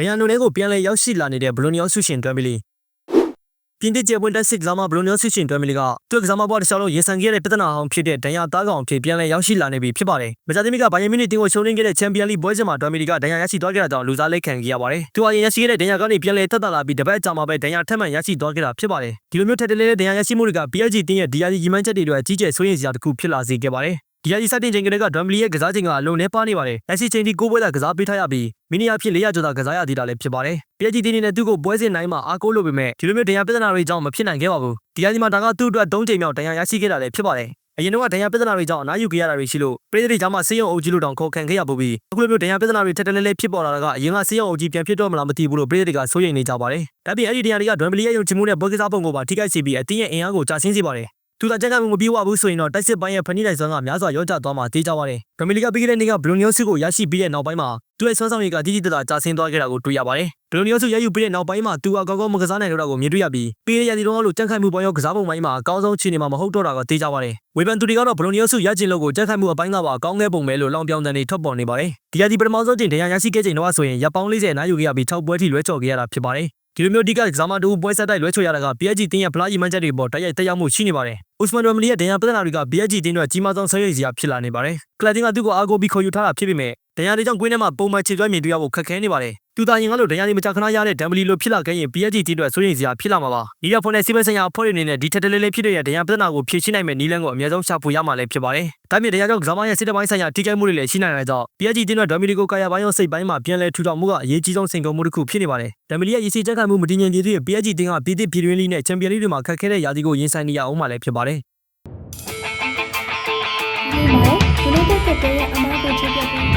ဒရန်နိုနဲကိုပြန်လည်ရောက်ရှိလာနေတဲ့ဘလိုနီယောဆုရှင်တွမ်ဘီလီပြင်သစ်ကျပွင့်တက်စစ်ကစားမဘလိုနီယောဆုရှင်တွမ်ဘီလီကသူ့ကစားမဘွားတစ်လျှောက်လုံးရင်ဆိုင်ခဲ့တဲ့ပြဿနာဟောင်းဖြစ်တဲ့ဒဏ်ရာသားကောင်အဖြစ်ပြန်လည်ရောက်ရှိလာနေပြီဖြစ်ပါတယ်။မကြာသေးမီကဘိုင်ယန်မြူနစ်တင်းကိုရှုံးနိမ့်ခဲ့တဲ့ချန်ပီယံလိပွဲစဉ်မှာတွမ်ဘီလီကဒဏ်ရာရရှိသွားခဲ့တာကြောင့်လူစားလက်ခံခဲ့ရပါတယ်။သူဟာရင်ရရှိခဲ့တဲ့ဒဏ်ရာကနေပြန်လည်သက်သာလာပြီးတပတ်အကြာမှာပဲဒဏ်ရာထပ်မံရရှိသွားခဲ့တာဖြစ်ပါတယ်။ဒီလိုမျိုးထက်တလဲလဲဒဏ်ရာရရှိမှုတွေက PSG တင်းရဲ့ DRG ရီမန်းချက်တွေအတွက်ကြီးကျယ်စိုးရိမ်စရာတစ်ခုဖြစ်လာစေခဲ့ပါတယ်။ ဒီအကြီးစတင်ချိန်ကလေးကဒရမ်ဘလီရဲ့ကစားချိန်ကအလုံးနဲ့ပါနေပါတယ်။လက်ရှိချိန်ထိကိုးပွဲသာကစားပေးထားရပြီးမီနီယာဖြစ်400ကျော်သာကစားရသေးတာလည်းဖြစ်ပါတယ်။ပြည်ကြီးတင်းနေတဲ့သူ့ကိုပွဲစဉ်တိုင်းမှာအားကိုးလို့ပေမဲ့ဒီလိုမျိုးဒဏ်ရာပြဿနာတွေကြောင့်မဖြစ်နိုင်ခဲ့ပါဘူး။ဒီအကြီးမှာဒါကသူ့အတွက်၃ချိန်မြောက်ဒဏ်ရာရရှိခဲ့တာလည်းဖြစ်ပါတယ်။အရင်တော့ဒဏ်ရာပြဿနာတွေကြောင့်အနားယူခဲ့ရတာတွေရှိလို့ပြည်သူတွေကြားမှာစေယုံအုပ်ကြီးလို့တောင်ခေါ်ခံခဲ့ရပူပြီးအခုလိုမျိုးဒဏ်ရာပြဿနာတွေထက်တလဲလဲဖြစ်ပေါ်လာတာကအရင်ကစေယုံအုပ်ကြီးပြန်ဖြစ်တော့မလားမသိဘူးလို့ပြည်သူတွေကစိုးရိမ်နေကြပါတယ်။ဒါပြင်အဲ့ဒီဒဏ်ရာတွေကဒရမ်ဘလီရဲ့ယုံကြည်မှုနဲ့ပွဲကစားပုံကိုပါထိခိုက်စေပြီးအတင်းရဲ့အင်အားကိုကျဆင်းစေပါတယ်။ သူသာကြက်ကမှုမပြေဝဘူးဆိုရင်တော့တိုက်စစ်ပိုင်းရဲ့ဖန်တီးနိုင်စွမ်းကများစွာရောကျသွားမှာတေးကြပါတယ်။ပရမီလီကပြီးခဲ့တဲ့နေ့ကဘလိုနီယိုစုကိုရရှိပြီးတဲ့နောက်ပိုင်းမှာသူ့ရဲ့ဆွမ်းဆောင်ရည်ကတိတိတတ်တာကျဆင်းသွားခဲ့တာကိုတွေ့ရပါတယ်။ဘလိုနီယိုစုရယူပြီးတဲ့နောက်ပိုင်းမှာသူအကောင်းကောင်းမကစားနိုင်တော့တာကိုမြင်တွေ့ရပြီးပြီးတဲ့ရာသီတုန်းကလို့ကြက်ခိုင်မှုပေါ်ရောကစားပုံပိုင်းမှာအကောင်းဆုံးခြေနေမှာမဟုတ်တော့တာကတေးကြပါတယ်။ဝေဖန်သူတွေကတော့ဘလိုနီယိုစုရကျင်လို့ကိုကြက်ခိုင်မှုအပိုင်းကပါအကောင်းခဲ့ပုံပဲလို့လောင်ပြောင်တန်တွေထွက်ပေါ်နေပါတယ်။ဒီရာသီပထမဆုံးချိန်တရားရရှိခဲ့ချိန်တော့ဆိုရင်ရပ်ပေါင်း40အနားယူခဲ့ရပြီး6ပွဲထိလွဲချော်ခဲ့ရတာဖြစ်ပါတယ်။ ဒီလိုမျိုးဒီကကစားမတူပွဲဆက်တိုက်လွဲချော်ရတာက PSG တင်းရဲ့ဖလားရီမန်းချက်တွေပေါ်တိုက်ရိုက်တက်ရောက်မှုရှိနေပါတယ်။ဥစမန်ဒိုမလီရဲ့ဒဏ်ရာပြဿနာတွေက PSG တင်းတို့ကြီးမားဆုံးဆွေးရိမ်စရာဖြစ်လာနေပါတယ်။ကလပ်တင်းကသူ့ကိုအားကိုးပြီးခေါ်ယူထားတာဖြစ်ပေမဲ့ဒဏ်ရာတွေကြောင့်ကွင်းထဲမှာပုံမှန်ခြေစွဲမြင်တွေ့ရဖို့ခက်ခဲနေပါတယ်။ သူသာရင်ကလို့ဒဏ်ရာတွေမကြခဏရတဲ့ဒမ်ဘလီလိုဖြစ်လာခဲ့ရင် PSG တင်းတို့ဆွေးရိမ်စရာဖြစ်လာမှာပါ။ဒီရဖွန်နဲ့စီမံဆိုင်ရာအဖွဲ့တွေအနေနဲ့ဒီထက်တလဲလဲဖြစ်တဲ့ဒဏ်ရာပြဿနာကိုဖြေရှင်းနိုင်မယ့်နည်းလမ်းကိုအများဆုံးရှာဖွေရမှာလည်းဖြစ်ပါတယ်။ဒါပြင်ဒဏ်ရာကြောင့်ကစားမရဲ့စစ်တပိုင်းဆိုင်ရာထိခိုက်မှုတွေလည်းရှိနိုင်တဲ့ကြောင့် PSG တင်းတို့ဒမ်ဘလီကိုကာယာပိုင်းရောစိတ်ပိုင်းမှာပြန်လဲထူထောင်မှုကအရေးကြီးဆုံးစိန်ခေါ်မှုတစ်ခုဖြစ်နေပါတယ်။ဒမ်ဘလီရဲ့ရည်စည်ချက်ခံမှုမတည်ငြိမ်သေးတဲ့ PSG တင်းကပြည်သစ်ပြည်တွင်းလိနဲ့ချန်ပီယံလိတွေမှာခက်ခဲတဲ့ရာသီကိုရင်ဆိုင်နေရအောင်မှလည်းဖြစ်ပါတယ်။ဒီမှာ United ကတည်းကအမားကိုချပြပေး